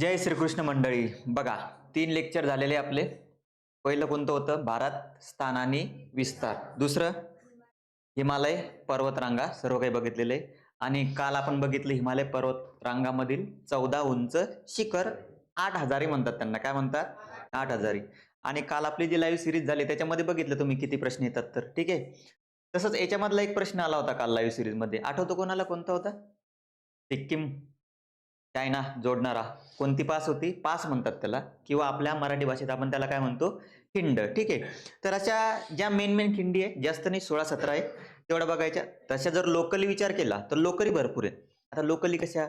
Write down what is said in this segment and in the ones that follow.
जय श्रीकृष्ण मंडळी. बघा तीन लेक्चर झालेले आपले. पहिलं कोणतं होतं? भारत स्थान आणि विस्तार. दुसरं? हिमालय पर्वतरांगा सर्व काही बघितलेले आणि काल आपण बघितलं हिमालय पर्वत रांगामधील चौदा उंच शिखर आठ हजारी म्हणतात त्यांना. काय म्हणतात? आठ हजारी. आणि काल आपली जी लाईव्ह सिरीज झाली त्याच्यामध्ये बघितलं तुम्ही किती प्रश्न येतात तर. ठीक आहे? तसंच याच्यामधला एक प्रश्न आला होता काल लाईव्ह सिरीजमध्ये आठवतो कोणाला कोणता होता? सिक्कीम. चायना जोडणारा कोणती पास होती? पास म्हणतात त्याला. किंवा आपल्या मराठी भाषेत आपण त्याला काय म्हणतो? खिंड. ठीक आहे. तर अशा ज्या मेन मेन खिंडी आहे जास्त नाही सोळा सतरा आहे तेवढ्या बघायच्या. तशा जर लोकली विचार केला तर लोकली भरपूर आहे आता लोकली कशा?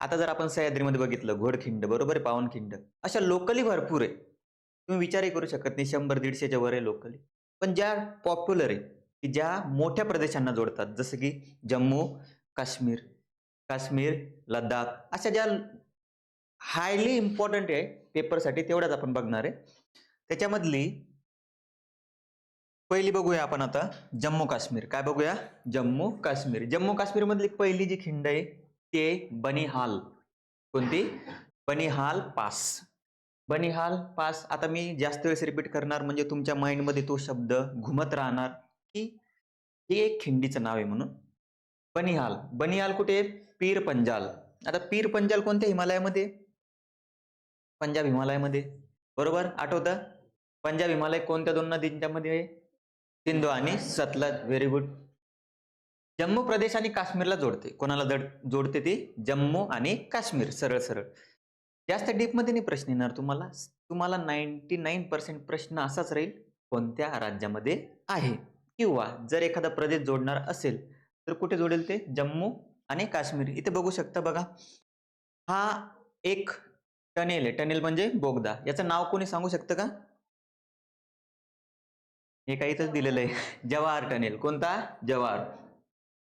आता जर आपण सह्याद्रीमध्ये बघितलं घोडखिंड बरोबर आहे पावनखिंड अशा लोकली भरपूर आहे तुम्ही विचारही करू शकत नाही शंभर दीडशेच्या वर आहे लोकली पण ज्या पॉप्युलर आहे की ज्या मोठ्या प्रदेशांना जोडतात जसं की जम्मू काश्मीर काश्मीर लद्दाख अशा ज्या हायली इम्पॉर्टंट आहे पेपरसाठी तेवढ्याच आपण बघणार आहे. त्याच्यामधली पहिली बघूया आपण आता जम्मू काश्मीर. काय बघूया? जम्मू काश्मीर. जम्मू काश्मीर मधली पहिली जी खिंड आहे ते बनिहाल. कोणती? बनिहाल पास. बनिहाल पास आता मी जास्त वेळेस रिपीट करणार म्हणजे तुमच्या माइंडमध्ये तो शब्द घुमत राहणार की हे एक खिंडीचं नाव आहे म्हणून. बनिहाल. बनिहाल कुठे? आहे? पीर पंजाल. आता पीर पंजाल कोणत्या हिमालयामध्ये? पंजाब हिमालयामध्ये. बरोबर? आठवतं? पंजाब हिमालय कोणत्या दोन नदींच्यामध्ये आहे? सिंधू आणि सतलज. व्हेरी गुड जम्मू प्रदेश आणि काश्मीरला जोडते. कोणाला जोडते ती? जम्मू आणि काश्मीर. सरळ सरळ. जास्त डीपमध्ये नाही प्रश्न येणार तुम्हाला. तुम्हाला नाईन्टी नाईन पर्सेंट प्रश्न असाच राहील. कोणत्या राज्यामध्ये आहे? किंवा जर एखादा प्रदेश जोडणार असेल तर कुठे जोडेल ते? जम्मू आणि काश्मीर. इथे बघू शकता बघा. हा एक टनेल आहे. टनेल म्हणजे बोगदा. याचं नाव कोणी सांगू शकतं का? हे काही इथंच दिलेलं आहे. जवाहर टनेल. कोणता? जवाहर.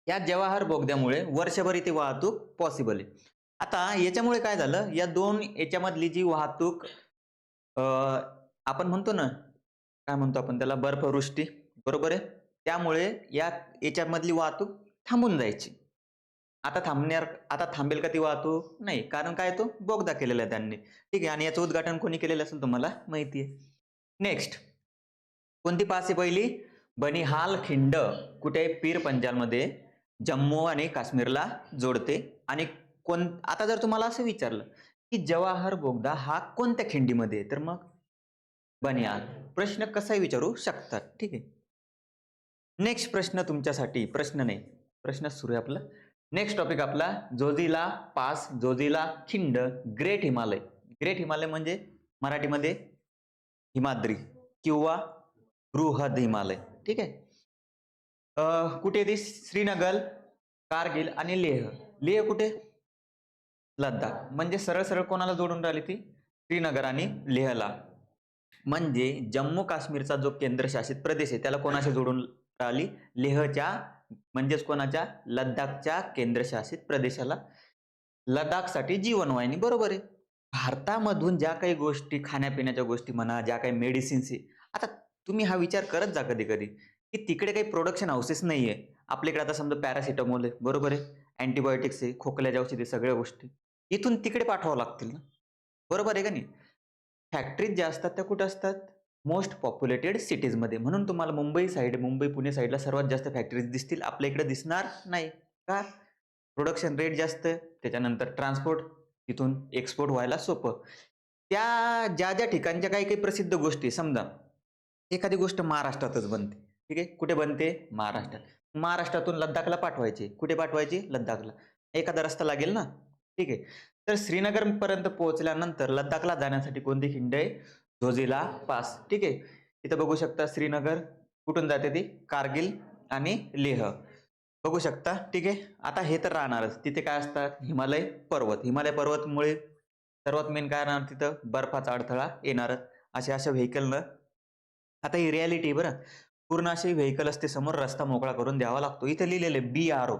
या जवाहर बोगद्यामुळे वर्षभर इथे वाहतूक पॉसिबल आहे. आता याच्यामुळे काय झालं? या दोन याच्यामधली जी वाहतूक अं, आपण म्हणतो ना काय म्हणतो आपण त्याला? बर्फवृष्टी. बरोबर आहे? त्यामुळे या याच्यामधली वाहतूक थांबून जायची. आता थांबणार आता थांबेल का ती वाहतूक? नाही कारण काय तो? बोगदा केलेला आहे त्यांनी. ठीक आहे आणि याचं उद्घाटन कोणी केलेलं असेल तुम्हाला? माहिती आहे. नेक्स्ट कोणती पास आहे पहिली? बनिहाल खिंड. कुठे? पीर पंजालमध्ये. जम्मू आणि काश्मीरला जोडते. आणि कोण आता जर तुम्हाला असं विचारलं की जवाहर बोगदा हा कोणत्या खिंडीमध्ये आहे तर मग बनिहाल. प्रश्न कसाही विचारू शकतात. ठीक आहे. नेक्स्ट प्रश्न तुमच्यासाठी. प्रश्न नाही. प्रश्न सुरू आहे आपला. नेक्स्ट टॉपिक आपला जोजिला पास जोजिला खिंड ग्रेट हिमालय. ग्रेट हिमालय म्हणजे मराठीमध्ये हिमाद्री किंवा बृहद हिमालय. ठीक आहे? कुठे आहे श्रीनगर कारगिल आणि लेह. लेह कुठे? लद्दाख. म्हणजे सरळ सरळ कोणाला जोडून राहिली ती? श्रीनगर आणि लेहला. म्हणजे जम्मू काश्मीरचा जो केंद्रशासित प्रदेश आहे त्याला कोणाशी जोडून राहिली? लेहच्या म्हणजेच कोणाच्या? लद्दाखच्या केंद्रशासित प्रदेशाला. लडाखसाठी जीवनवाहिनी बरोबर आहे. भारतामधून ज्या काही गोष्टी खाण्यापिण्याच्या गोष्टी म्हणा ज्या काही मेडिसिन्स आहे आता तुम्ही हा विचार करत जा कधी कधी की तिकडे काही प्रोडक्शन हाऊसेस नाही आहे आपल्याकडे आता समजा पॅरासिटामॉल आहे बरोबर आहे. अँटीबायोटिक्स आहे खोकल्याच्या औषधी सगळ्या गोष्टी. इथून तिकडे पाठवावं लागतील ना? बरोबर आहे का नाही? फॅक्टरीज ज्या असतात त्या कुठं असतात? मोस्ट पॉप्युलेटेड सिटीजमध्ये. म्हणून तुम्हाला मुंबई साईड मुंबई पुणे साईडला सर्वात जास्त फॅक्टरीज दिसतील. आपल्या इकडे दिसणार नाही. का? प्रोडक्शन रेट जास्त त्याच्यानंतर ट्रान्सपोर्ट तिथून एक्सपोर्ट व्हायला सोपं. त्या ज्या ज्या ठिकाणच्या काही काही प्रसिद्ध गोष्टी समजा एखादी गोष्ट महाराष्ट्रातच बनते. ठीक आहे? कुठे बनते? महाराष्ट्रात. महाराष्ट्रातून लद्दाखला पाठवायची. कुठे पाठवायची? लद्दाखला. एखादा रस्ता लागेल ना? ठीक आहे. तर श्रीनगर पर्यंत पोहोचल्यानंतर लद्दाखला जाण्यासाठी कोणती खिंड आहे? झोजिला पास. ठीक आहे? इथं बघू शकता श्रीनगर कुठून जाते ती? कारगिल आणि लेह. बघू शकता. ठीक आहे? आता हे तर राहणारच. तिथे काय असतात? हिमालय पर्वत. हिमालय पर्वतमुळे सर्वात मेन काय राहणार तिथं? बर्फाचा अडथळा येणारच. असे अशा व्हेकलनं आता ही रियालिटी बरं. पूर्ण अशी व्हेकल असते समोर रस्ता मोकळा करून द्यावा लागतो. इथे लिहिलेलं आहे बी आर ओ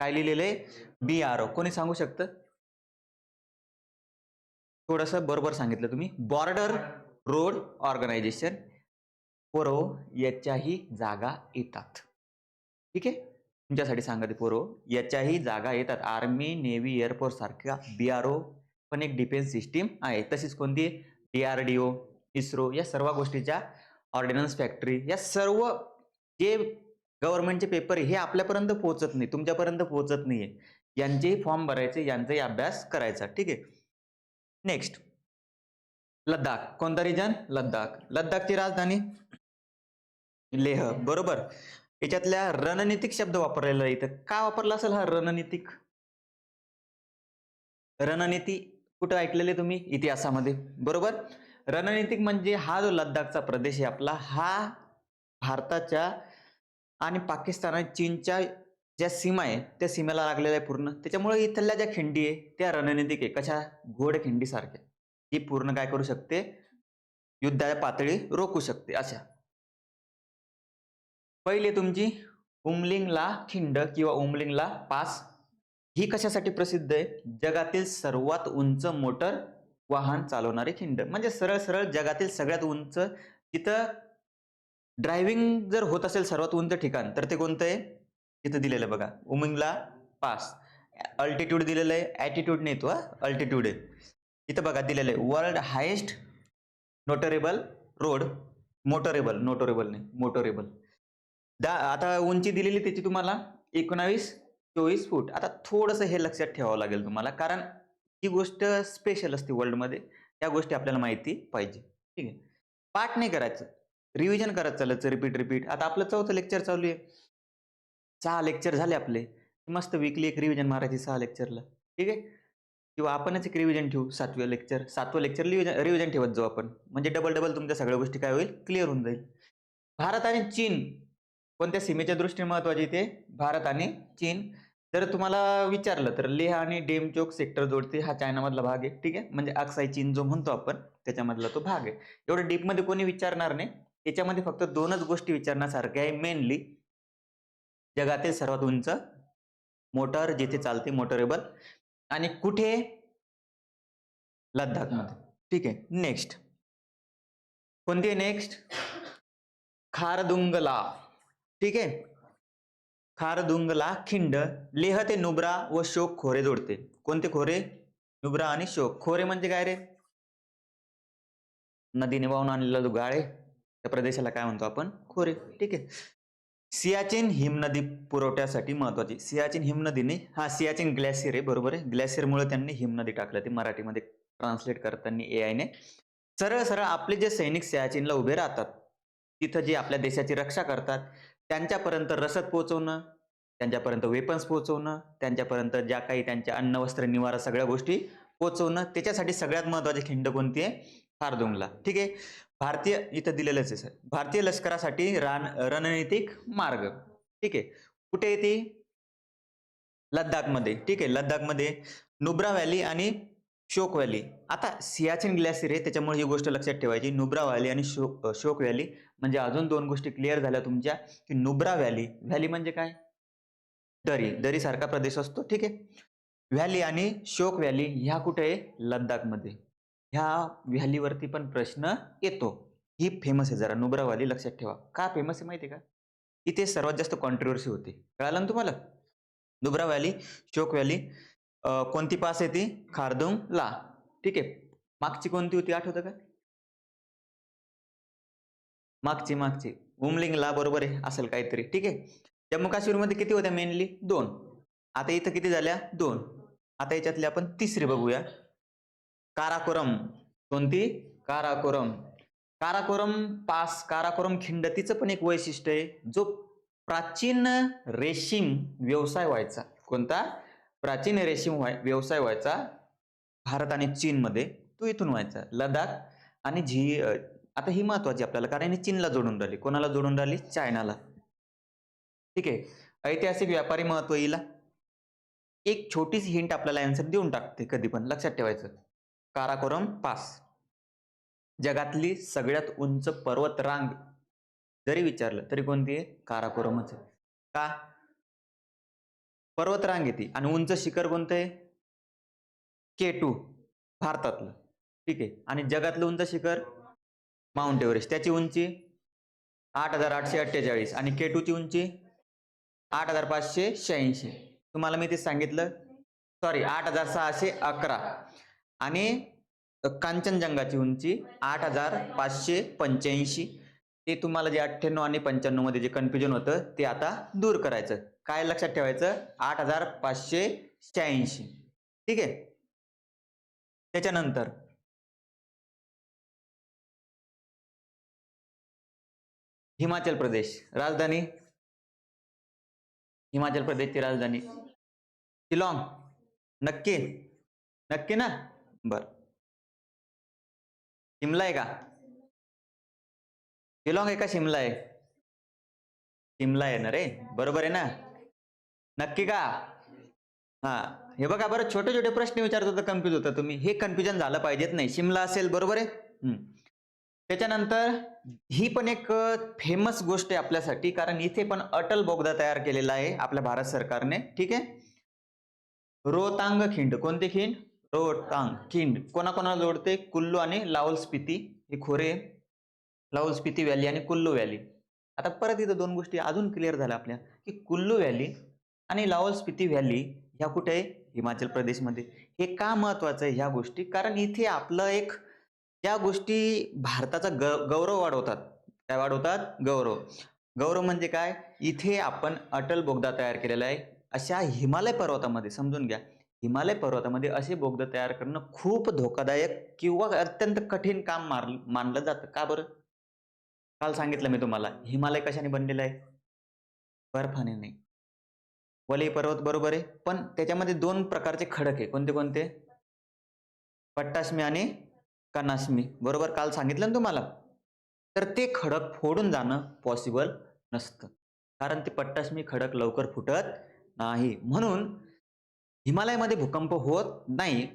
काय लिहिलेलं आहे? बी आर ओ कोणी सांगू शकतं? थोडंसं बरोबर सांगितलं तुम्ही. बॉर्डर रोड ऑर्गनायझेशन पोरो याच्याही जागा येतात. ठीक आहे? तुमच्यासाठी सांगत पोरो हो, याच्याही जागा येतात. आर्मी नेव्ही एअरफोर्स सारख्या बी आर ओ पण एक डिफेन्स सिस्टीम आहे. तशीच कोणती? D R D O ISRO या सर्व गोष्टीच्या ऑर्डिनन्स फॅक्टरी या सर्व जे गव्हर्नमेंटचे पेपर हे आपल्यापर्यंत पोहोचत नाही तुमच्यापर्यंत पोहोचत नाहीये. यांचेही फॉर्म भरायचे यांचाही अभ्यास करायचा. ठीक आहे? नेक्स्ट लद्दाख. कोणता रिजन लद्दाख. लद्दाखची राजधानी? लेह. बरोबर. याच्यातल्या रणनीतिक शब्द वापरलेला इथं. का वापरला असेल हा रणनीतिक? रणनीती कुठं ऐकलेले तुम्ही? इतिहासामध्ये. बरोबर? रणनीतिक म्हणजे हा जो लद्दाखचा प्रदेश आहे आपला हा भारताच्या आणि पाकिस्तान आणि चीनच्या ज्या सीमा आहे त्या सीमेला लागलेल्या आहे पूर्ण. त्याच्यामुळे इथल्या ज्या खिंडी आहे त्या रणनीतिक आहे. कशा? घोड खिंडीसारख्या. ही पूर्ण काय करू शकते? युद्धाच्या पातळी रोखू शकते. अशा. पहिले तुमची उमलिंगला खिंड किंवा उमलिंगला पास. ही कशासाठी प्रसिद्ध आहे? जगातील सर्वात उंच मोटर वाहन चालवणारी खिंड. म्हणजे सरळ सरळ जगातील सगळ्यात उंच. तिथं ड्रायव्हिंग जर होत असेल सर्वात उंच ठिकाण तर ते कोणतं आहे? इथं दिलेलं बघा. उमिंगला पास. अल्टिट्यूड दिलेलं आहे. ॲटिट्यूड नाही तो अल्टिट्यूड आहे. इथं बघा दिलेलं आहे. World highest notorable road motorable notorable नाही मोटरेबल दा आता उंची दिलेली त्याची तुम्हाला एकोणावीस चोवीस फूट. आता थोडंसं हे लक्षात ठेवावं लागेल तुम्हाला कारण ही गोष्ट स्पेशल असते वर्ल्डमध्ये त्या गोष्टी आपल्याला माहिती पाहिजे. ठीक आहे. पाठ नाही करायचं. रिव्हिजन करत चालायचं रिपीट रिपीट आता आपलं चौथं लेक्चर चालू आहे. सहा लेक्चर झाले आपले. मस्त विकली एक रिव्हिजन मारायची सहा लेक्चरला ठीक आहे? किंवा आपणच एक रिव्हिजन ठेवू सातव्या लेक्चर सातवं लेक्चर रिव्हिजन रिव्हिजन ठेवत जाऊ आपण. म्हणजे डबल डबल तुमच्या सगळ्या गोष्टी काय होईल? क्लिअर होऊन जाईल. भारत आणि चीन. कोणत्या सीमेच्या दृष्टीने महत्वाची ते? भारत आणि चीन. जर तुम्हाला विचारलं तर लेह आणि डेम चोक सेक्टर जोडते हा चायनामधला भाग आहे. ठीक आहे? म्हणजे अक्साई चीन जो म्हणतो आपण त्याच्यामधला तो भाग आहे. एवढं डीपमध्ये कोणी विचारणार नाही. याच्यामध्ये फक्त दोनच गोष्टी विचारण्यासारख्या आहे मेनली जगातील सर्वात उंच मोटर जिथे चालते मोटरेबल आणि कुठे? लद्दाखमध्ये ठीक आहे नेक्स्ट कोणती आहे नेक्स्ट खारदुंगला. ठीक आहे? खारदुंगला खिंड. लेह ते नुब्रा व शोक खोरे जोडते. कोणते खोरे? नुब्रा आणि शोक. खोरे म्हणजे काय रे? नदीने वाहून आणलेला जो गाळ आहे त्या प्रदेशाला काय म्हणतो आपण? खोरे. ठीक आहे. सियाचीन हिमनदी पुरवठ्यासाठी महत्वाची. सियाचीन हिमनदीने हा सियाचीन ग्लॅसियर आहे बरोबर आहे? ग्लॅसियरमुळे त्यांनी हिमनदी टाकलं ते मराठीमध्ये ट्रान्सलेट करताना ए आयने सरळ सरळ आपले जे सैनिक सियाचीनला उभे राहतात तिथं जे आपल्या देशाची रक्षा करतात त्यांच्यापर्यंत रसद पोहोचवणं त्यांच्यापर्यंत वेपन्स पोहोचवणं त्यांच्यापर्यंत ज्या काही त्यांच्या अन्न वस्त्र निवारा सगळ्या गोष्टी पोहोचवणं त्याच्यासाठी सगळ्यात महत्वाची खिंड कोणती आहे? खारदुंगला. ठीक आहे? भारतीय इथं दिलेलंच आहे सर. भारतीय लष्करासाठी रान रणनीतिक मार्ग. ठीक आहे. कुठे येते लद्दाखमध्ये. ठीक आहे. लद्दाखमध्ये नुब्रा व्हॅली आणि शोक व्हॅली. आता सियाचिन ग्लॅसियर आहे त्याच्यामुळे ही गोष्ट लक्षात ठेवायची. नुब्रा व्हॅली आणि शोक शोक व्हॅली म्हणजे अजून दोन गोष्टी क्लिअर झाल्या तुमच्या. की नुब्रा व्हॅली व्हॅली म्हणजे काय? दरी. दरीसारखा प्रदेश असतो. ठीक आहे. व्हॅली आणि शोक व्हॅली ह्या कुठे आहे? लद्दाखमध्ये. ह्या व्हॅलीवरती पण प्रश्न येतो. ही फेमस आहे जरा नुब्रा लक्षात ठेवा. का फेमस आहे माहिती आहे का? इथे सर्वात जास्त कॉन्ट्रोवर्सी होते. कळालं ना तुम्हाला? नुब्रा व्हॅली शोक व्हॅली कोणती पास आहे ती? खारदुंग ला. ठीक आहे. मागची कोणती होती? आठवतं का? मागची मागची. उमलिंगला बरोबर आहे असेल काहीतरी. ठीक आहे. जम्मू काश्मीरमध्ये किती होत्या मेनली दोन. आता इथं किती झाल्या? दोन. आता याच्यातली आपण तिसरी बघूया. काराकोरम. कोणती? काराकोरम. काराकोरम पास काराकोरम खिंड तिचं पण एक वैशिष्ट्य आहे. जो प्राचीन रेशीम व्यवसाय व्हायचा. कोणता? प्राचीन रेशीम व्हाय व्यवसाय व्हायचा. भारत आणि चीनमध्ये तो इथून व्हायचा. लडाख आणि झी आता ही महत्वाची आपल्याला कारण चीनला जोडून राहिली. कोणाला जोडून राहिली? चायनाला. ठीक आहे. ऐतिहासिक व्यापारी महत्त्व येईल एक छोटीशी हिंट आपल्याला आन्सर देऊन टाकते कधी पण. लक्षात ठेवायचं. काराकोरम पास. जगातली सगळ्यात उंच पर्वत रांग जरी विचारलं तरी कोणती आहे? काराकोरमच आहे. का? पर्वत रांग येते आणि उंच शिखर कोणतं आहे? K two. भारतातलं. ठीक आहे. आणि जगातलं उंच शिखर? Mount Everest. त्याची उंची? आठ हजार आठशे अठ्ठेचाळीस. आणि के टूची उंची? आठ हजार पाचशे शहाऐंशी. तुम्हाला मी ते सांगितलं? सॉरी आठ हजार सहाशे अकरा. आणि कांचनजंगाची उंची आठ हजार पाचशे पंच्याऐंशी. ते तुम्हाला जे अठ्ठ्याण्णव आणि पंच्याण्णवमध्ये जे कन्फ्युजन होतं ते आता दूर करायचं. काय लक्षात ठेवायचं? आठ हजार पाचशे शहाऐंशी. ठीक आहे? त्याच्यानंतर हिमाचल प्रदेश. राजधानी? हिमाचल प्रदेशची राजधानी. शिलाँग. नक्की? नक्की ना? बर. शिमला आहे का? शिलाँग आहे का शिमला आहे? शिमला आहे ना रे? बरोबर आहे ना? नक्की का? हा. हे बघा बरं छोटे छोटे प्रश्न विचारत होता कन्फ्युज होता तुम्ही. हे कन्फ्युजन झालं पाहिजेत नाही. शिमला असेल बरोबर आहे? त्याच्यानंतर ही पण एक फेमस गोष्ट आहे आपल्यासाठी कारण इथे पण अटल बोगदा तयार केलेला आहे आपल्या भारत सरकारने. ठीक आहे? रोहतांग खिंड. कोणते खिंड? टांग खिंड. कोणाकोणाला जोडते? कुल्लू आणि लाहोल स्पिती. हे खोरे. लाहोल स्पिती व्हॅली आणि कुल्लू व्हॅली. आता परत इथं दोन गोष्टी अजून क्लिअर झाल्या आपल्या. की कुल्लू व्हॅली आणि लाहोल स्पिती व्हॅली ह्या कुठे आहे? हिमाचल प्रदेशमध्ये. हे का महत्वाचं आहे ह्या गोष्टी? कारण इथे आपलं एक या गोष्टी भारताचा ग गौरव वाढवतात. काय वाढवतात? गौरव. गौरव म्हणजे काय? इथे आपण अटल बोगदा तयार केलेला आहे. अशा हिमालय पर्वतामध्ये समजून घ्या. हिमालय पर्वतामध्ये असे बोगदं तयार करणं खूप धोकादायक किंवा अत्यंत कठीण काम मार मानलं जातं. का बरं? काल सांगितलं मी तुम्हाला. हिमालय कशाने बनलेला आहे? बर्फाने नाही. वलय पर्वत बरोबर आहे पण त्याच्यामध्ये दोन प्रकारचे खडक आहे. कोणते कोणते? पट्टाश्मी आणि कनाश्मी बरोबर काल सांगितलं ना तुम्हाला? तर ते खडक फोडून जाणं पॉसिबल नसतं. कारण ते पट्टाश्मी खडक लवकर फुटत नाही. म्हणून हिमालयामध्ये भूकंप होत नाही.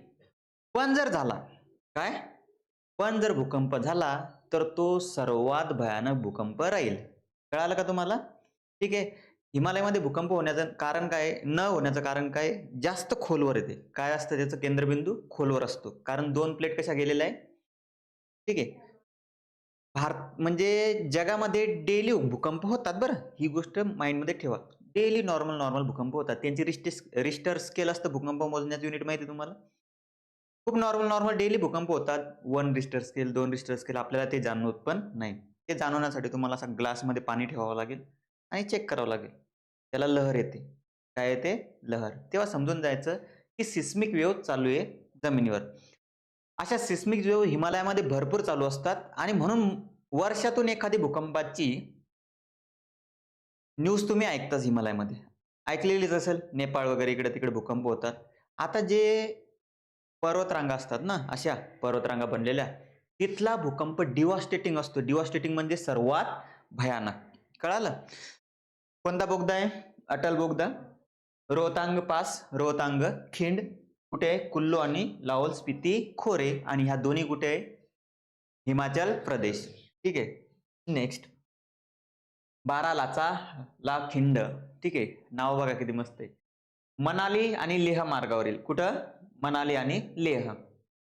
पण जर झाला काय? पण जर भूकंप झाला तर तो सर्वात भयानक भूकंप राहील. कळालं का तुम्हाला? ठीक आहे. हिमालयामध्ये भूकंप होण्याचं कारण काय? न होण्याचं कारण काय? जास्त खोलवर येते. काय असतं त्याचं केंद्रबिंदू? खोलवर असतो. कारण दोन प्लेट कशा गेलेल्या आहे? ठीक आहे. भारत म्हणजे जगामध्ये डेली भूकंप होतात बरं. ही गोष्ट माइंडमध्ये ठेवा. डेली नॉर्मल नॉर्मल भूकंप होतात. त्यांची रिस्टे रिस्टर स्केल असतं भूकंप मोजण्याचं युनिट माहिती आहे तुम्हाला? खूप नॉर्मल नॉर्मल डेली भूकंप होतात. वन रिस्टर स्केल दोन रिस्टर स्केल आपल्याला ते जाणवत पण नाही. ते जाणवण्यासाठी तुम्हाला असं ग्लासमध्ये पाणी ठेवावं लागेल आणि चेक करावं लागेल. त्याला लहर येते. काय येते? लहर. तेव्हा समजून जायचं की सिस्मिक वेव चालू आहे जमिनीवर. अशा सिस्मिक वेव हिमालयामध्ये भरपूर चालू असतात आणि म्हणून वर्षातून एखादी भूकंपाची न्यूज तुम्ही ऐकताच हिमालयामध्ये. ऐकलेलीच असेल नेपाळ वगैरे इकडे तिकडे भूकंप होतात. आता जे पर्वतरांगा असतात ना अशा पर्वतरांगा बनलेल्या तिथला भूकंप डिवास्टेटिंग असतो. डिवास्टेटिंग म्हणजे सर्वात भयानक. कळालं? कोणता बोगदा आहे? अटल बोगदा रोहतांग पास रोहतांग खिंड कुठे? आहे कुल्लू आणि लाहौल स्पिती खोरे आणि ह्या दोन्ही कुठे? आहे हिमाचल प्रदेश. ठीक आहे. नेक्स्ट बारालाचा ला खिंड. ठीक? आहे नाव बघा किती मस्त आहे. मनाली आणि लेह मार्गावरील. कुठं? मनाली आणि लेह.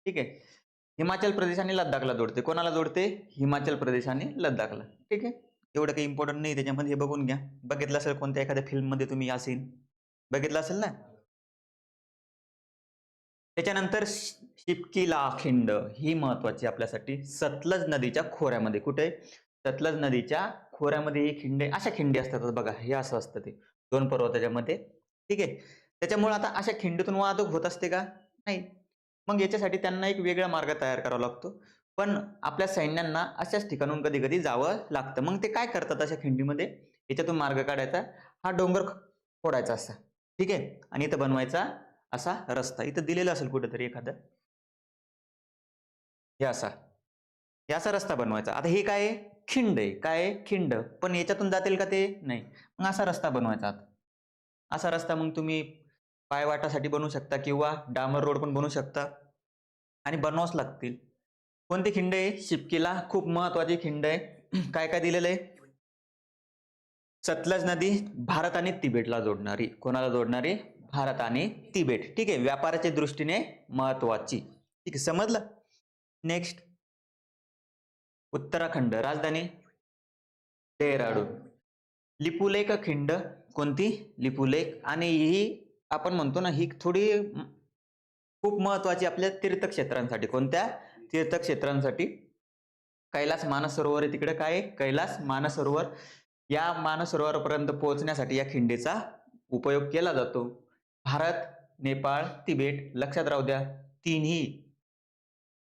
ठीक? आहे हिमाचल प्रदेश आणि लद्दाखला जोडते. कोणाला जोडते? हिमाचल प्रदेश आणि लद्दाखला. ठीक? आहे एवढं काही इम्पॉर्टंट नाही. त्याच्यामध्ये हे बघून घ्या. बघितलं असेल कोणत्या एखाद्या फिल्ममध्ये तुम्ही या सीन बघितलं असेल ना? त्याच्यानंतर शिपकीला खिंड. ही महत्वाची आपल्यासाठी सतलज नदीच्या खोऱ्यामध्ये. कुठे? सतलज नदीच्या खोऱ्यामध्ये ही खिंडे अशा खिंडी असतात बघा हे असं असतं ते. दोन पर्वताच्या मध्ये ठीक आहे? त्याच्यामुळे आता अशा खिंडीतून वाहतूक होत असते का? नाही. मग याच्यासाठी त्यांना एक वेगळा मार्ग तयार करावा लागतो. पण आपल्या सैन्यांना अशाच ठिकाणून कधी कधी जावं लागतं. मग ते काय करतात अशा खिंडीमध्ये? याच्यातून मार्ग काढायचा. हा डोंगर फोडायचा असा. ठीक आहे? आणि इथं बनवायचा असा रस्ता. इथं दिलेला असेल कुठेतरी एखादा. हे असा. हे असा रस्ता बनवायचा. आता हे काय आहे? खिंड आहे. काय आहे? खिंड. पण याच्यातून जातील का ते? नाही. मग असा रस्ता बनवायचा असा रस्ता मग तुम्ही पायवाटासाठी बनवू शकता किंवा डामर रोड पण बनवू शकता. आणि बनवावंच लागतील. कोणती खिंड आहे? शिपकीला खूप महत्वाची खिंड आहे. काय काय दिलेलं आहे? सतलज नदी भारत आणि तिबेटला जोडणारी. कोणाला जोडणारी? भारत आणि तिबेट. ठीक आहे. व्यापाराच्या दृष्टीने महत्वाची. ठीक आहे. समजलं? नेक्स्ट उत्तराखंड राजधानी? डेहराडून लिपुलेख खिंड कोणती? लिपुलेख. आणि ही आपण म्हणतो ना ही थोडी खूप महत्वाची आपल्या तीर्थक्षेत्रांसाठी. कोणत्या? तीर्थक्षेत्रांसाठी. कैलास मानसरोवर आहे तिकडे काय? आहे? कैलास मानसरोवर. या मानसरोवरापर्यंत पोहोचण्यासाठी या खिंडीचा उपयोग केला जातो. भारत नेपाळ तिबेट लक्षात राहू द्या तिन्ही.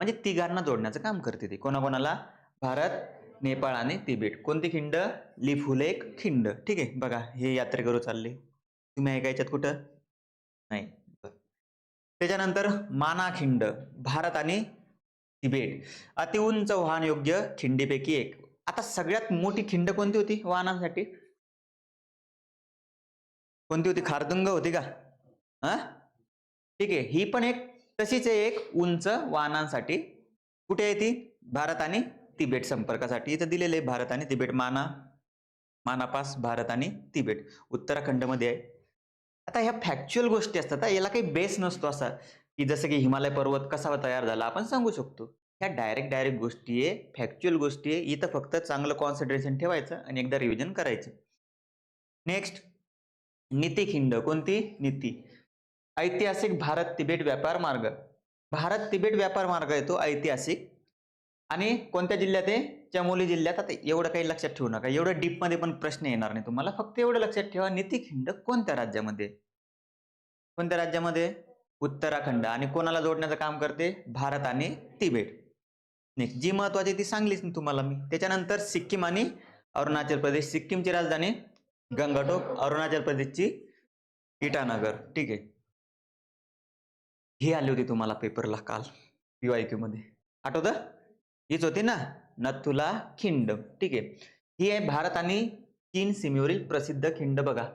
म्हणजे तिघांना जोडण्याचं काम करते ती. कोणाकोणाला? भारत नेपाळ आणि तिबेट. कोणती खिंड? लिफुलेक खिंड. ठीक आहे बघा हे यात्रेकरू चालले. तुम्ही ऐकायच्यात कुठं? नाही. बरं. त्याच्यानंतर माना खिंड भारत आणि तिबेट. अतिउंच वाहन योग्य खिंडीपैकी एक. आता सगळ्यात मोठी खिंड कोणती होती वाहनांसाठी? कोणती होती? खारदुंग होती का? हा? ठीक आहे ही पण एक तशीच आहे एक उंच वाहनांसाठी. कुठे आहे ती? भारत आणि तिबेट संपर्कासाठी इथं दिलेले आहे भारत आणि तिबेट. माना मानापास भारत आणि तिबेट. उत्तराखंडमध्ये आहे. आता ह्या फॅक्च्युअल गोष्टी असतात याला काही बेस नसतो असा की जसं की हिमालय पर्वत कसा तयार झाला आपण सांगू शकतो. ह्या डायरेक्ट डायरेक्ट गोष्टी आहे फॅक्च्युअल गोष्टी आहे इथं फक्त चांगलं कॉन्सन्ट्रेशन ठेवायचं आणि एकदा रिव्हिजन करायचं. नेक्स्ट नीती खिंड. कोणती? नीती. ऐतिहासिक भारत तिबेट व्यापार मार्ग. भारत तिबेट व्यापार मार्ग येतो ऐतिहासिक आणि कोणत्या जिल्ह्यात आहे? चमोली जिल्ह्यात. आता एवढं काही लक्षात ठेवू नका. एवढं डीपमध्ये पण प्रश्न येणार नाही तुम्हाला. फक्त एवढं लक्षात ठेवा. नीतिखिंड कोणत्या राज्यामध्ये? कोणत्या राज्यामध्ये? उत्तराखंड. आणि कोणाला जोडण्याचं काम करते? भारत आणि तिबेट. नेक्स्ट जी महत्वाची ती सांगलीच तुम्हाला मी. त्याच्यानंतर सिक्कीम आणि अरुणाचल प्रदेश. सिक्कीमची राजधानी गंगाटोक अरुणाचल प्रदेशची इटानगर ठीक आहे. ही आली होती तुम्हाला पेपरला काल. पीवायक्यू मध्ये. आठवतं? हीच होती ना नथुला खिंड. ठीक आहे. ही आहे भारत आणि चीन सीमेवरील प्रसिद्ध खिंड बघा.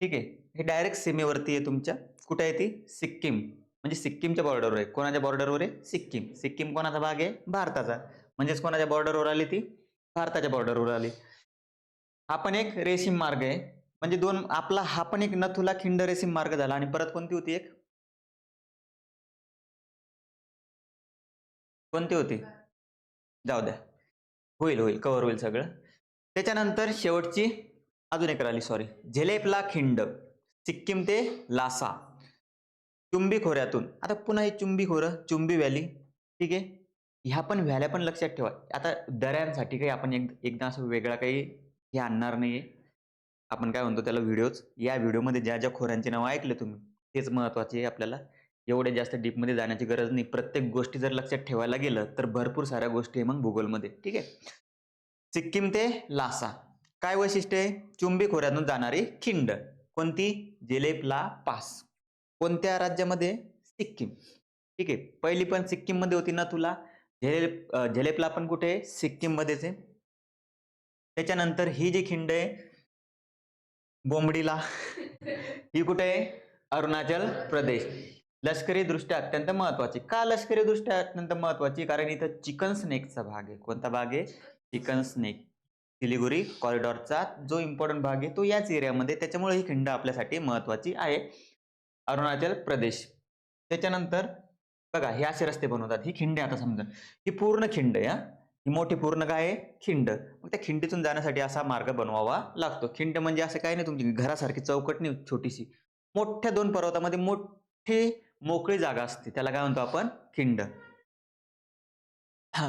ठीक आहे. हे डायरेक्ट सीमेवरती आहे तुमच्या. कुठे आहे ती? सिक्कीम. म्हणजे सिक्कीमच्या बॉर्डरवर आहे. कोणाच्या बॉर्डरवर आहे? सिक्कीम. सिक्कीम कोणाचा भाग आहे? भारताचा. म्हणजेच कोणाच्या बॉर्डरवर आली ती? भारताच्या बॉर्डरवर आली. हा पण एक रेशीम मार्ग आहे. म्हणजे दोन आपला हा पण एक नथुला खिंड रेशीम मार्ग झाला. आणि परत कोणती होती एक? कोणती होती? जाऊ द्या. होईल होईल. कव्हर होईल सगळं. त्याच्यानंतर शेवटची अजून एक राहिली सॉरी झेलेपला खिंड. सिक्कीम ते लासा. चुंबी खोऱ्यातून. आता पुन्हा हे चुंबी खोरं चुंबी व्हॅली ठीक आहे? ह्या पण व्हॅल्या पण लक्षात ठेवा. आता दऱ्यांसाठी काही आपण एक एकदा असं वेगळा काही हे आणणार नाहीये. आपण काय म्हणतो त्याला व्हिडिओज या व्हिडिओमध्ये ज्या ज्या खोऱ्यांची नावं ऐकले तुम्ही तेच महत्त्वाचे आहे आपल्याला. एवढे जास्त डीपमध्ये जाण्याची गरज नाही. प्रत्येक गोष्टी जर लक्षात ठेवायला गेलं तर भरपूर साऱ्या गोष्टी आहे मग भूगोलमध्ये. ठीक आहे? सिक्कीम ते लासा. काय वैशिष्ट्य आहे? चुंबी खोऱ्यातून जाणारी खिंड. कोणती? जेलेपला पास. कोणत्या राज्यामध्ये? सिक्कीम. ठीक आहे? पहिली पण सिक्कीममध्ये होती ना तुला? झेलेप झेलेपला पण कुठे? आहे सिक्कीम मध्येच आहे. त्याच्यानंतर ही जी खिंड आहे बोंबडीला ही कुठे आहे? अरुणाचल प्रदेश. लष्करी दृष्ट्या अत्यंत महत्वाची का लष्करी दृष्ट्या अत्यंत महत्वाची कारण इथं चिकन स्नेकचा भाग आहे. कोणता भाग आहे? Chicken snake. सिलिगुरी कॉरिडॉरचा जो इम्पॉर्टंट भाग आहे तो याच एरियामध्ये. त्याच्यामुळे ही खिंड आपल्यासाठी महत्वाची आहे. अरुणाचल प्रदेश. त्याच्यानंतर बघा हे असे रस्ते बनवतात. ही खिंड आहे आता समजा ही पूर्ण खिंड आहे ही. मोठी पूर्ण काय आहे? खिंड. मग त्या खिंडीतून जाण्यासाठी असा मार्ग बनवावा लागतो. खिंड म्हणजे असं काही नाही तुमची. घरासारखी चौकट नाही छोटीशी. मोठ्या दोन पर्वतामध्ये मोठी मोकळी जागा असते. त्याला काय म्हणतो आपण? खिंड. हा.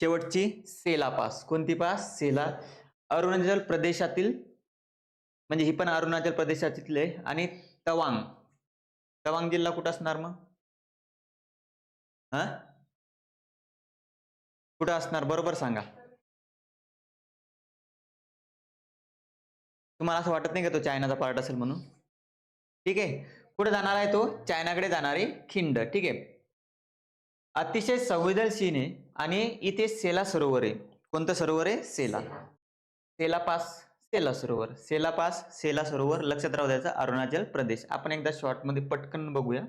शेवटची सेला पास. कोणती पास? सेला. अरुणाचल प्रदेशातील म्हणजे ही पण अरुणाचल प्रदेशातील आहे आणि तवांग. तवांग जिल्हा कुठं असणार मग? हा? कुठं असणार? बरोबर सांगा. तुम्हाला असं वाटत नाही का तो चायनाचा पार्ट असेल म्हणून? ठीक आहे. कुठे जाणार आहे तो? चायनाकडे जाणारी खिंड ठीक आहे. अतिशय संवेदनशील आहे आणि इथे सेला सरोवर आहे. कोणतं सरोवर आहे? सेला. सेला पास सेला सरोवर. सेला पास सेला सरोवर. लक्षात राहू द्यायचं अरुणाचल प्रदेश. आपण एकदा शॉर्टमध्ये पटकन बघूया.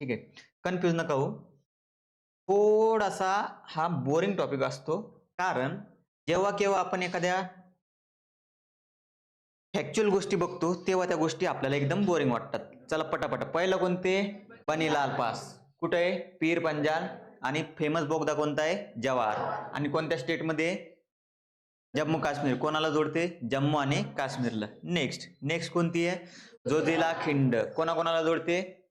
ठीक आहे. कन्फ्युज नका हो. थोडासा हा बोरिंग टॉपिक असतो. कारण जेव्हा केव्हा आपण एखाद्या फॅक्च्युअल गोष्टी बघतो तेव्हा त्या गोष्टी आपल्याला एकदम बोरिंग वाटतात. चला पटापट. पहिलं कोणते? बनीलाल पास. कुठे आहे? पीर पंजाल आणि फेमस बोगदा कोणता आहे? जवाहर. आणि कोणत्या स्टेटमध्ये जम्मू काश्मीर. कोणाला जोडते? जम्मू आणि काश्मीरला. नेक्स्ट नेक्स्ट कोणती आहे? जोजिला खिंड. कोणाकोणाला जोडते?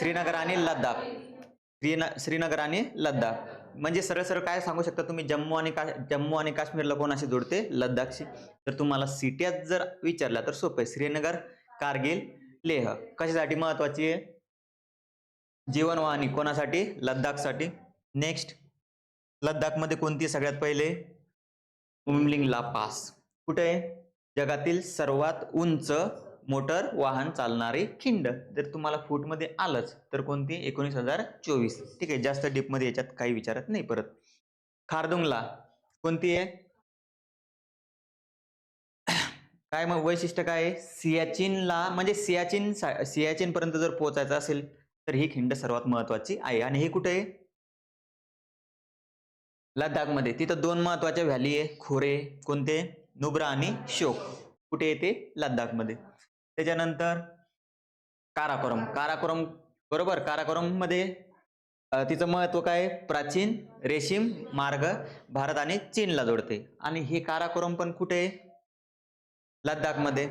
श्रीनगर आणि लद्दाख. श्रीन श्रीनगर आणि लद्दाख. म्हणजे सरळ सरळ काय सांगू शकता तुम्ही? जम्मू आणि का जम्मू आणि काश्मीरला कोणाशी जोडते? लद्दाखशी. तर तुम्हाला सिट्यात जर विचारला तर सोपं आहे. श्रीनगर कारगिल लेह. कशासाठी महत्वाची आहे? जीवनवाहिनी. कोणासाठी? लद्दाखसाठी. नेक्स्ट लद्दाखमध्ये कोणती सगळ्यात पहिले? उमलिंगला पास. कुठे? आहे जगातील सर्वात उंच मोटर वाहन चालणारी खिंड. जर तुम्हाला फूटमध्ये आलंच तर कोणती? एकोणीस हजार चोवीस. ठीक आहे जास्त डीपमध्ये याच्यात काही विचारत नाही परत. खारदुंगला कोणती आहे? काय मग वैशिष्ट्य काय आहे? सियाचीनला म्हणजे सियाचीन सियाचीन पर्यंत जर पोहोचायचं असेल तर ही खिंड सर्वात महत्वाची आहे. आणि हे कुठे आहे? लडाखमध्ये तिथं दोन महत्त्वाच्या व्हॅली आहे. खोरे कोणते? नुब्रा आणि शोक. कुठे येते लडाखमध्ये त्याच्यानंतर काराकोरम. काराकोरम बरोबर? काराकोरममध्ये तिचं महत्त्व काय प्राचीन रेशीम मार्ग भारत आणि चीनला जोडते. आणि हे काराकोरम पण कुठे लद्दाखमध्ये.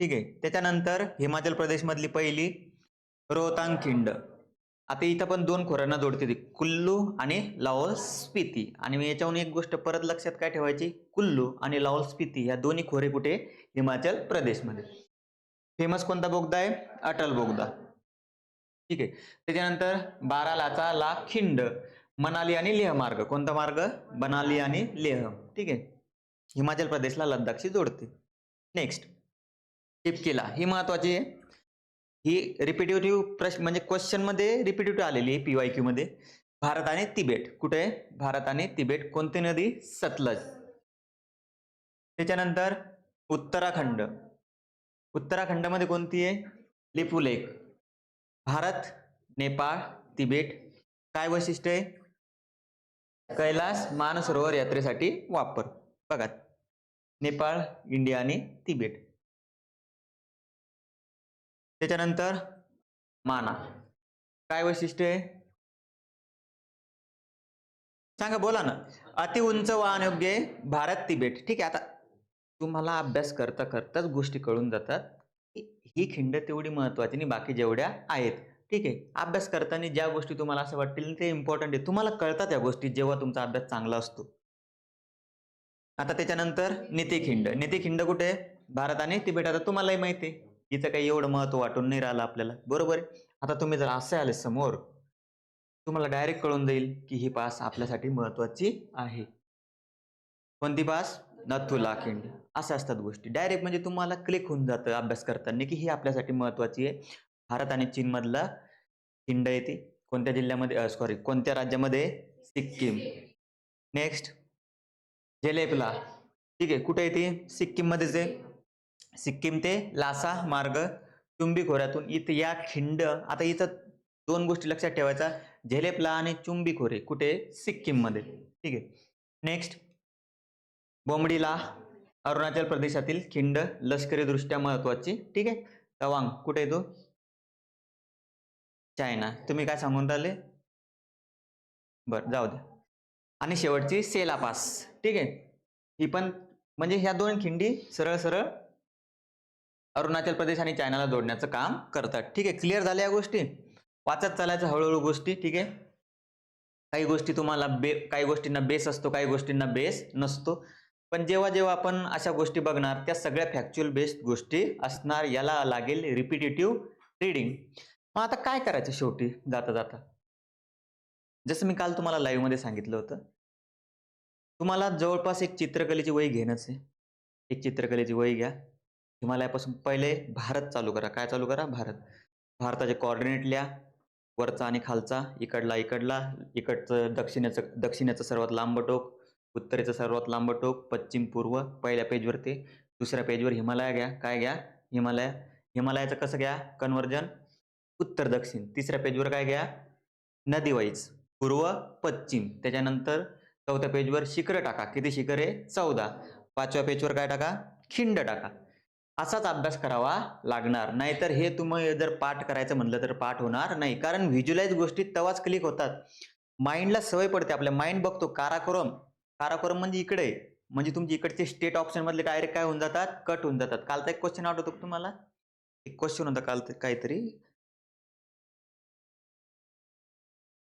ठीक आहे. त्याच्यानंतर हिमाचल प्रदेशमधली पहिली रोहतांग खिंड. आता इथं पण दोन खोऱ्यांना जोडते ती. कुल्लू आणि लाहोल स्पिती. आणि मी याच्याहून एक गोष्ट परत लक्षात काय ठेवायची? कुल्लू आणि लाहोल स्पिती. या दोन्ही खोरे कुठे? हिमाचल प्रदेशमध्ये. फेमस कोणता बोगदा आहे? अटल बोगदा. ठीक आहे. त्याच्यानंतर बारालाचा ला खिंड मनाली आणि लेह मार्ग. कोणता मार्ग? मनाली आणि लेह. ठीक आहे. हिमाचल प्रदेशला लद्दाखशी जोडते. नेक्स्ट टिपकीला ही महत्वाची आहे. ही रिपिटेटिव्ह प्रश्न म्हणजे क्वेश्चनमध्ये रिपिटेटिव्ह आलेली आहे पीवाय क्यू मध्ये. भारत आणि तिबेट. कुठे? आहे भारत आणि तिबेट. कोणती नदी? सतलज. त्याच्यानंतर उत्तराखंड. उत्तराखंडमध्ये कोणती आहे? लिपू लेक. भारत नेपाळ तिबेट काय वैशिष्ट्य आहे? कैलास मानसरोवर यात्रेसाठी वापर. बघा. नेपाळ इंडिया आणि तिबेट. त्याच्यानंतर माना. काय वैशिष्ट्य आहे? सांगा बोला ना. अति उंच वाहन योग्य आहे भारत तिबेट. ठीक आहे आता तुम्हाला अभ्यास करता करताच गोष्टी कळून जातात. ही खिंड तेवढी महत्वाची आणि बाकी जेवढ्या आहेत. ठीक आहे. अभ्यास करताना ज्या गोष्टी तुम्हाला असं वाटतील ते इम्पॉर्टंट आहे तुम्हाला कळतात या गोष्टी जेव्हा तुमचा अभ्यास चांगला असतो. आता त्याच्यानंतर नितीखिंड नितीखिंड कुठे? आहे भारत आणि तिबेट. आता तुम्हालाही माहिती आहे. हिचं काही एवढं महत्त्व वाटून नाही राहिलं आपल्याला. बरोबर आहे? आता तुम्ही जर असे आले समोर तुम्हाला डायरेक्ट कळून जाईल की ही पास आपल्यासाठी महत्वाची आहे. कोणती पास? नथुला खिंड अशा असतात गोष्टी. डायरेक्ट म्हणजे तुम्हाला क्लिक होऊन जातं अभ्यास करताना की ही आपल्यासाठी महत्वाची आहे. भारत आणि चीन मधला खिंड येते कोणत्या जिल्ह्यामध्ये सॉरी कोणत्या राज्यामध्ये? सिक्कीम. नेक्स्ट जेलेपला ठीक आहे कुठे येते सिक्कीम मध्येच आहे. सिक्कीम ते लासा मार्ग चुंबी खोऱ्यातून इथं या खिंड आता इथं दोन गोष्टी लक्षात ठेवायचा. झेलेपला आणि चुंबी खोरे कुठे? सिक्कीममध्ये ठीक आहे. नेक्स्ट बोंबडीला अरुणाचल प्रदेशातील खिंड लष्करी दृष्ट्या महत्वाची ठीक आहे? तवांग कुठे येतो चायना. तुम्ही काय सांगून राहिले? बर जाऊ द्या. आणि शेवटची सेला पास ठीक आहे? ही पण म्हणजे ह्या दोन खिंडी सरळ सरळ अरुणाचल प्रदेश आणि चायनाला जोडण्याचं काम करतात ठीक आहे? क्लिअर झाल्या या गोष्टी? वाचत चालायचं हळूहळू गोष्टी ठीक आहे? काही गोष्टी तुम्हाला बे काही गोष्टींना बेस असतो काही गोष्टींना बेस नसतो. पण जेव्हा जेव्हा आपण अशा गोष्टी बघणार त्या सगळ्या फॅक्च्युअल बेस्ड गोष्टी असणार याला लागेल रिपिटेटिव्ह रिडिंग मग आता काय करायचं शेवटी जाता जाता? जसं मी काल तुम्हाला लाईव्हमध्ये सांगितलं होतं. तुम्हाला जवळपास एक चित्रकलेची वही घेणंच आहे. एक चित्रकलेची वही घ्या. हिमालयापासून पहिले भारत चालू करा. काय चालू करा? भारत. भारताचे कॉर्डिनेट लिहा. वरचा आणि खालचा. इकडला इकडला. इकडचं दक्षिणेचं दक्षिणेचं सर्वात लांब टोक. उत्तरेचं सर्वात लांब टोक पश्चिम पूर्व पहिल्या पेजवर ते दुसऱ्या पेजवर हिमालय घ्या. काय घ्या? हिमालय. हिमालयाचं कसं घ्या? कन्वर्जन. उत्तर दक्षिण. तिसऱ्या पेजवर काय घ्या? नदी वाईज. पूर्व पश्चिम. त्याच्यानंतर चौथ्या पेजवर शिखरं टाका. किती शिखर आहे? चौदा. पाचव्या पेजवर काय टाका? खिंड टाका. असाच अभ्यास करावा लागणार. नाहीतर हे तुम्ही जर पाठ करायचं म्हणलं तर पाठ होणार नाही. कारण व्हिज्युलाइज गोष्टी तेव्हाच क्लिक होतात. माइंडला सवय पडते. आपल्या माइंड बघतो. काराकोरम. काराकोरम म्हणजे इकडे. आहे. म्हणजे तुमचे इकडचे स्टेट ऑप्शन मधले डायरेक्ट काय होऊन जातात? कट होऊन जातात. कालचा एक क्वेश्चन आठवतो तुम्हाला? एक क्वेश्चन होता काल काहीतरी.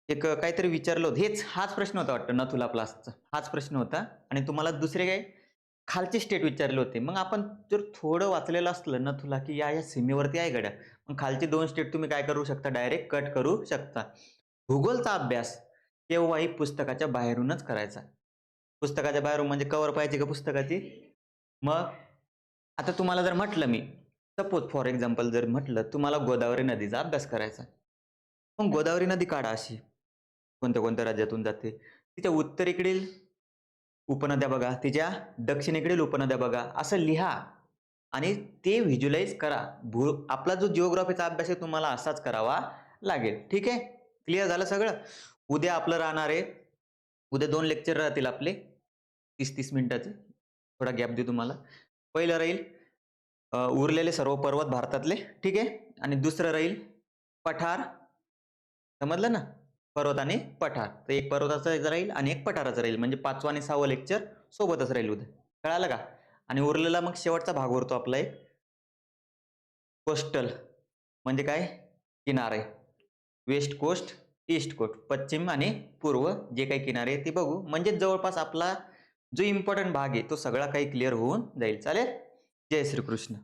एक काहीतरी विचारलं होतं. हेच हाच प्रश्न होता वाटतं नथुला प्लासचा हाच प्रश्न होता. आणि तुम्हाला दुसरे काय? खालचे स्टेट विचारले होते. मग आपण जर थोडं वाचलेलं असलं नथुला की या या सीमेवरती आहे गड्या. मग खालचे दोन स्टेट तुम्ही काय करू शकता? डायरेक्ट कट करू शकता. भूगोलचा अभ्यास केव्हाही पुस्तकाच्या बाहेरूनच करायचा. पुस्तकाच्या बाहेरून म्हणजे कवर पाहिजे का पुस्तकाची? मग आता तुम्हाला जर म्हटलं मी सपोज फॉर एक्झाम्पल जर म्हटलं तुम्हाला गोदावरी नदीचा अभ्यास करायचा. मग गोदावरी नदी काढा अशी. कोणत्या कोणत्या राज्यातून जाते? तिच्या उत्तरेकडील उपनद्या बघा तिच्या दक्षिणेकडील उपनद्या बघा असं लिहा. आणि ते व्हिज्युलाइज करा. भू आपला जो जिओग्राफीचा अभ्यास आहे तुम्हाला असाच करावा लागेल. ठीक आहे? क्लिअर झालं सगळं? उद्या आपलं राहणार आहे. उद्या दोन लेक्चर राहतील आपले. तीस तीस मिनिटाचे. थोडा गॅप देऊ तुम्हाला. पहिलं राहील उरलेले सर्व पर्वत भारतातले ठीक आहे? आणि दुसरं राहील पठार. समजलं ना? पर्वत आणि पठार. तर एक पर्वताचं राहील आणि एक पठाराचं राहील. म्हणजे पाचवं आणि सहावं लेक्चर सोबतच राहील उद्या. कळालं का? आणि उरलेला मग शेवटचा भाग उरतो आपला एक. कोस्टल. म्हणजे काय? किनारे. West coast east coast. पश्चिम आणि पूर्व जे काही किनारे आहे ते बघू. म्हणजे जवळपास आपला जो इम्पॉर्टंट भाग आहे तो सगळा काही क्लिअर होऊन जाईल. चालेल? जय श्रीकृष्ण.